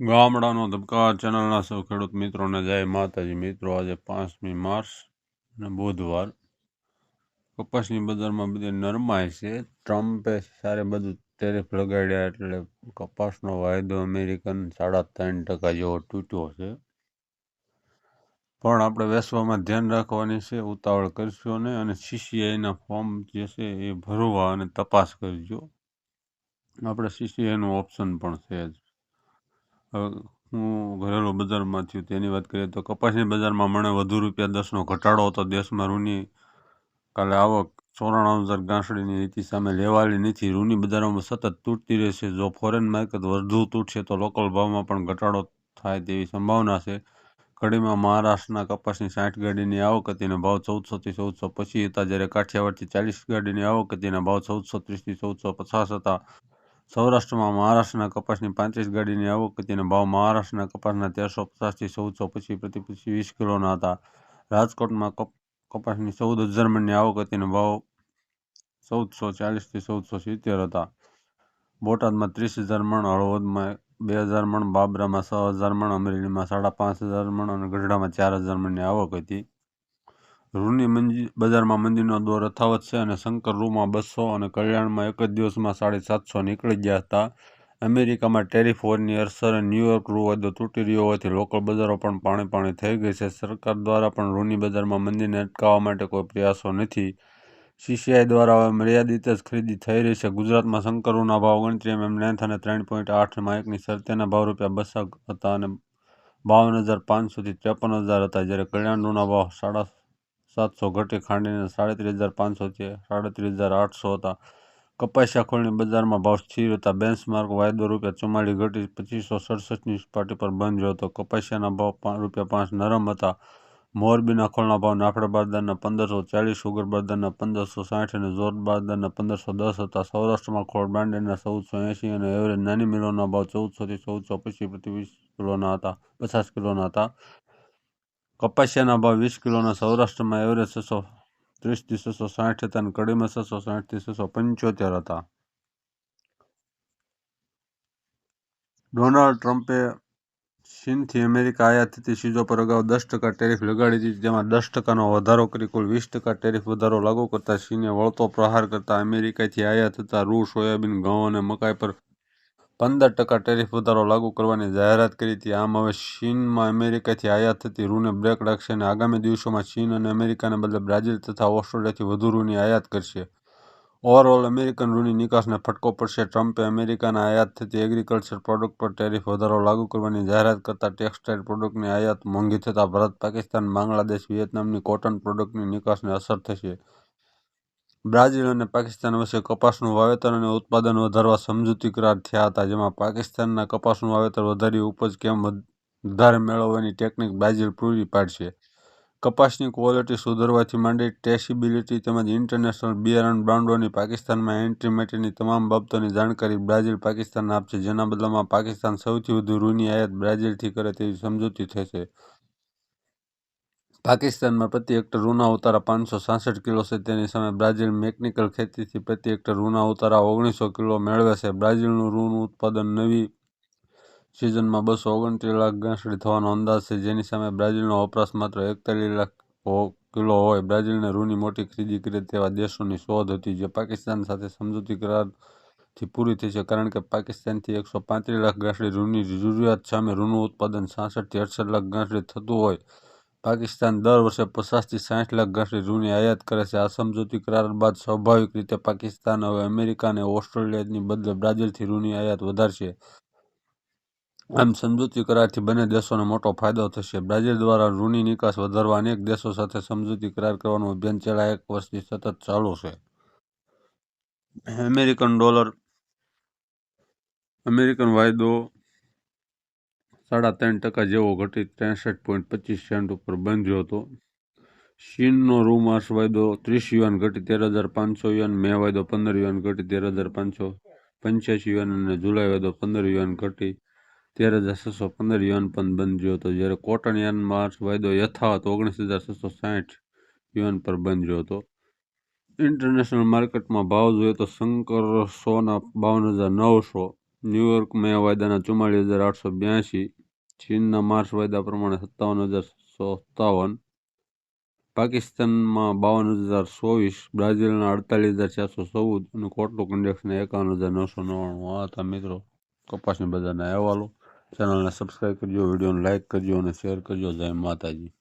ગામડાનો ધબકાર ચેનલના સૌ ખેડૂત મિત્રોને જય માતાજી. મિત્રો, આજે પાંચમી માર્ચ અને બુધવાર. કપાસની બજારમાં બધી નરમાય છે. ટ્રમ્પે સારે બધું ટેરિફ લગાડ્યા એટલે કપાસનો વાયદો અમેરિકન સાડા ત્રણ ટકા જેવો તૂટ્યો છે. પણ આપણે વેસવામાં ધ્યાન રાખવાની છે, ઉતાવળ કરશો ને અને સીસીઆઈના ફોર્મ જે છે એ ભરવા અને તપાસ કરજો. આપણે સીસીઆઈનું ઓપ્શન પણ છે જ. હું ઘરેલું બજારમાં થયું, તેની વાત કરીએ તો કપાસની બજારમાં મને વધુ રૂપિયા દસનો ઘટાડો હતો. દેશમાં રૂની કાલે આવક ચોરાણું હજાર ગાંસડીની નીતિ સામે લેવાલી નથી. રૂની બજારોમાં સતત તૂટતી રહેશે. જો ફોરેન માર્કેટ વધુ તૂટશે તો લોકલ ભાવમાં પણ ઘટાડો થાય તેવી સંભાવના છે. કડીમાં મહારાષ્ટ્રના કપાસની સાઠ ગાડીની આવક હતી અને ભાવ ચૌદસોથી ચૌદસો પચીસ હતા. જ્યારે કાઠિયાવાડથી ચાલીસ ગાડીની આવક હતી અને ભાવ ચૌદસો ત્રીસથી ચૌદસો પચાસ હતા. સૌરાષ્ટ્રમાં મહારાષ્ટ્રના કપાસની પાંત્રીસ ગાડીની આવક હતી અને ભાવ મહારાષ્ટ્રના કપાસના તેરસો પચાસથી ચૌદસો પચીસ પ્રતિ પચીસ વીસ કિલોના હતા. રાજકોટમાં કપ, કપાસની ચૌદ હજાર મણની આવક હતી અને ભાવ ચૌદસો ચાલીસથી ચૌદસો સિત્તેર હતા. બોટાદમાં ત્રીસ હજાર મણ, હળવદમાં બે હજાર મણ, બાબરામાં છ હજાર મણ, અમરેલીમાં સાડા પાંચ હજાર મણ અને ગઢડામાં ચાર હજાર મણની આવક હતી. રૂની મંજી, બજારમાં મંદીનો દોર યથાવત છે અને શંકર રૂમાં બસો અને કલ્યાણમાં એક જ દિવસમાં સાડી સાતસો નીકળી ગયા હતા. અમેરિકામાં ટેરિફ વોરની અસર ન્યૂયોર્ક રૂ વધુ તૂટી રહ્યો હોવાથી લોકલ બજારો પણ પાણી પાણી થઈ ગઈ છે. સરકાર દ્વારા પણ રૂની બજારમાં મંદીને અટકાવવા માટે કોઈ પ્રયાસો નથી. સીસીઆઈ દ્વારા હવે મર્યાદિત જ ખરીદી થઈ રહી છે. ગુજરાતમાં શંકરુના ભાવ ગણતરી એમએમ લેન્થ અને ત્રણ પોઈન્ટ આઠમાં એકની શરતેના ભાવ રૂપિયા બસો હતા અને બાવન હજાર પાંચસોથી ત્રેપન હજાર હતા. જ્યારે કલ્યાણ રૂના ભાવ સાડા સાતસો ઘટી ખાંડીને સાડત્રીસ હજાર પાંચસો છે. સાડત્રીસ હજાર આઠસો હતા. કપાસિયા ખોળની બજારમાં ભાવ સ્થિર હતા. બેન્ચમાર્ક વાયદો રૂપિયા ચુમ્માલીસ ઘટી પચીસો સડસઠની સપાટી પર બંધ રહ્યો હતો. કપાસિયાના ભાવ રૂપિયા પાંચ નરમ હતા. મોરબીના ખોળના ભાવ નાફડા બારદારના પંદરસો ચાલીસ, સુગર બારદારના પંદરસો સાઠ અને જોર બારદારના પંદરસો દસ હતા. સૌરાષ્ટ્રમાં ખોળ બ્રાન્ડેડના ચૌદસો એંશી અને એવરેજ નાની મિલોના ભાવ ચૌદસોથી ચૌદસો પચીસ પ્રતિ વીસ કિલોના હતા, પચાસ કિલોના હતા. કપાસિયાના ભાવ વીસ કિલોના સૌરાષ્ટ્રમાં એવરેજ છસો ત્રીસથી છસો સાઠ હતા અને કડીમાં છસો સાઠથી છસો પંચોતેર હતા. ડોનાલ્ડ ટ્રમ્પે ચીનથી અમેરિકા આયાત થતી ચીજો પર અગાઉ દસ ટકા ટેરિફ લગાડી દીધી, જેમાં દસ ટકાનો વધારો કરી કુલ વીસ ટકા ટેરિફ વધારો લાગુ કરતા ચીને વળતો પ્રહાર કરતા અમેરિકાથી આયાત થતા રૂ, સોયાબીન, ઘઉં અને મકાઈ પર પંદર ટકા ટેરિફ વધારો લાગુ કરવાની જાહેરાત કરી હતી. આમ હવે ચીનમાં અમેરિકાથી આયાત થતી રૂને બ્રેક લાગશે અને આગામી દિવસોમાં ચીન અને અમેરિકાને બદલે બ્રાઝિલ તથા ઓસ્ટ્રેલિયાથી વધુ રૂની આયાત કરશે. ઓવરઓલ અમેરિકન રૂની નિકાસને ફટકો પડશે. ટ્રમ્પે અમેરિકાના આયાત થતી એગ્રીકલ્ચર પ્રોડક્ટ પર ટેરિફ વધારો લાગુ કરવાની જાહેરાત કરતા ટેક્સટાઇલ પ્રોડક્ટની આયાત મોંઘી થતાં ભારત, પાકિસ્તાન, બાંગ્લાદેશ, વિયેતનામની કોટન પ્રોડક્ટની નિકાસને અસર થશે. બ્રાઝિલ અને પાકિસ્તાન વચ્ચે કપાસનું વાવેતર અને ઉત્પાદન વધારવા સમજૂતી કરાર થયા હતા, જેમાં પાકિસ્તાનના કપાસનું વાવેતર વધારી ઉપજ કેમ વધારે મેળવવાની ટેકનિક બ્રાઝિલ પૂરી પાડશે. કપાસની ક્વોલિટી સુધરવાથી માંડી ટ્રેસિબિલિટી તેમજ ઇન્ટરનેશનલ બિયારણ બ્રાન્ડોની પાકિસ્તાનમાં એન્ટ્રી માટેની તમામ બાબતોની જાણકારી બ્રાઝિલ પાકિસ્તાનને આપશે, જેના બદલામાં પાકિસ્તાન સૌથી વધુ રૂની આયાત બ્રાઝિલથી કરે તેવી સમજૂતી થશે. પાકિસ્તાનમાં પ્રતિ હેક્ટર રૂના ઉતારા પાંચસો સાસઠ કિલો છે. તેની સામે બ્રાઝિલ મેકેનિકલ ખેતીથી પ્રતિ હેક્ટર રૂના ઉતારા ઓગણીસો કિલો મેળવે છે. બ્રાઝિલનું રૂનું ઉત્પાદન નવી સિઝનમાં બસો ઓગણત્રીસ લાખ ગાંસડી થવાનો અંદાજ છે. જેની સામે બ્રાઝિલનો વપરાશ માત્ર એકતાલીસ લાખ કિલો હોય. બ્રાઝિલને રૂની મોટી ખરીદી કરે તેવા દેશોની શોધ હતી જે પાકિસ્તાન સાથે સમજૂતી કરારથી પૂરી થઈ છે. કારણ કે પાકિસ્તાનથી એકસો પાંત્રીસ લાખ ગાંસડી રૂની જરૂરિયાત સામે રૂનું ઉત્પાદન સાસઠથી અડસઠ લાખ ગાંસડી થતું હોય. પાકિસ્તાન દર વર્ષે પચાસથી સાઠ લાખ ગાંસડી રૂની આયાત કરે છે. આ સમજૂતી કરાર બાદ સ્વાભાવિક રીતે પાકિસ્તાન હવે અમેરિકા અને ઓસ્ટ્રેલિયાની બદલે બ્રાઝિલથી રૂની આયાત વધારશે. આમ સમજૂતી કરારથી બંને દેશોને મોટો ફાયદો થશે. બ્રાઝિલ દ્વારા ઋણની નિકાસ વધારવા અનેક દેશો સાથે સમજૂતી કરાર કરવાનું અભિયાન છેલ્લા એક વર્ષથી સતત ચાલુ છે. અમેરિકન ડોલર, અમેરિકન વાયદો સાડા ત્રણ ટકા જેવો ઘટી ત્રેસઠ પોઈન્ટ પચીસ સેન્ટ ઉપર બંધ્યો હતો. શીનનો રૂ માસ વાયદો ત્રીસ યુવાન ઘટી તેર હજાર પાંચસો યુવાન મે વાયદો પંદર યુવાન ઘટી તેર હજાર પાંચસો પંચ્યાસી યુવાન અને જુલાઈ વાયદો પંદર યુવાન ઘટી તેર હજાર છસો પંદર યુવાન પણ બંધ્યો હતો. જ્યારે કોટન યાન માર્ચ વાયદો યથાવત ઓગણીસ હજાર છસો સાઠ યુવાન પર બંધ્યો હતો. ઇન્ટરનેશનલ માર્કેટમાં ભાવ જોઈએ તો શંકર સોના બાવન હજાર નવસો ન્યૂયોર્કમાં વાયદાના ચુમ્માળીસ હજાર આઠસો બ્યાસી, ચીનના માર્ચ વાયદા પ્રમાણે સત્તાવન હજાર સત્તાવન, પાકિસ્તાનમાં બાવન હજાર ચોવીસ, બ્રાઝિલના અડતાલીસ હજાર ચારસો ચૌદ અને કોટલુક ઇન્ડેક્સના એકાવન હજાર નવસો નવ્વાણું. આ હતા મિત્રો કપાસની બજારના અહેવાલો. ચેનલને સબસ્ક્રાઈબ કરજો, વિડીયોને લાઇક કરજો અને શેર કરજો. જય માતાજી.